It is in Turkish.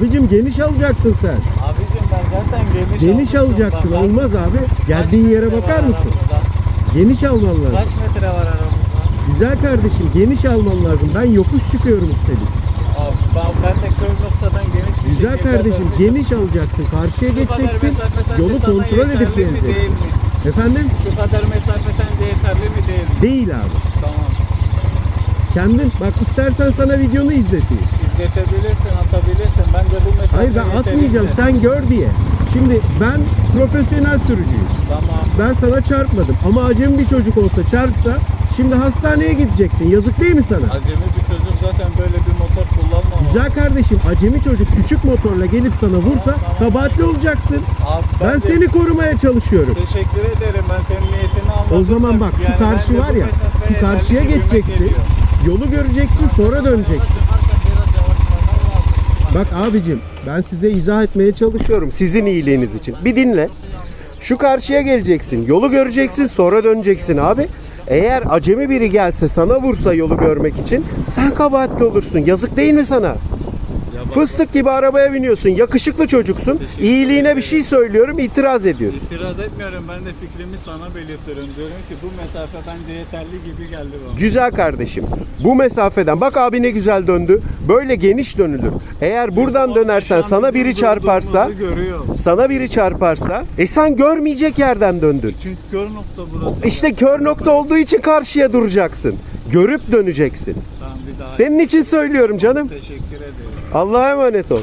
Abicim geniş alacaksın sen. Abicim ben zaten geniş Geniş alacaksın. Bak, Olmaz abi. Geldiğin yere bakar mısın? aramızda? Geniş alman lazım. Kaç metre var aramızda? Güzel kardeşim geniş alman lazım. Ben yokuş çıkıyorum üstelik. Abi ben, ben de kör noktadan geniş bir Güzel şekilde kardeşim dönmüşüm. geniş alacaksın. Karşıya Şu kadar geçeceksin. mesafe sence Yolu sana kontrol edip yeterli mi geleceksin. değil mi? Efendim? Şu kadar mesafe sence yeterli mi değil mi? Değil abi. Kendin bak istersen sana videonu izleteyim. İzletebilirsin, atabilirsin. Ben de bu mesafe Hayır ben atmayacağım sen gör diye. Şimdi ben profesyonel sürücüyüm. Tamam. Ben sana çarpmadım ama acemi bir çocuk olsa çarpsa şimdi hastaneye gidecektin. Yazık değil mi sana? Acemi bir çocuk zaten böyle bir motor kullanmamalı. Güzel kardeşim acemi çocuk küçük motorla gelip sana vursa tamam. kabahatli olacaksın. Abi Ben de seni korumaya çalışıyorum. Teşekkür ederim. Ben senin niyetini anladım. O zaman bak şu karşı var bu ya mesafeye şu karşıya gibime geçeceksin. geliyor. Yolu göreceksin sonra döneceksin. Bak abicim ben size izah etmeye çalışıyorum sizin iyiliğiniz için. Bir dinle. Şu karşıya geleceksin. Yolu göreceksin sonra döneceksin abi. Eğer acemi biri gelse sana vursa yolu görmek için sen kabahatli olursun. Yazık değil mi sana? Fıstık gibi arabaya biniyorsun. Yakışıklı çocuksun. Teşekkür İyiliğine bir şey söylüyorum itiraz ediyorsun. İtiraz etmiyorum. Ben de fikrimi sana belirtiyorum. Diyorum ki bu mesafe bence yeterli gibi geldi bana. Güzel kardeşim. Bu mesafeden bak abi ne güzel döndü. Böyle geniş dönülür. Eğer buradan dönersen an sana biri çarparsa sana biri çarparsa e sen görmeyecek yerden döndün. Çünkü kör nokta burası. İşte kör nokta olduğu için karşıya duracaksın. Görüp döneceksin. Tamam bir daha. Senin için söylüyorum canım. Teşekkür ederim. Allah'a emanet ol.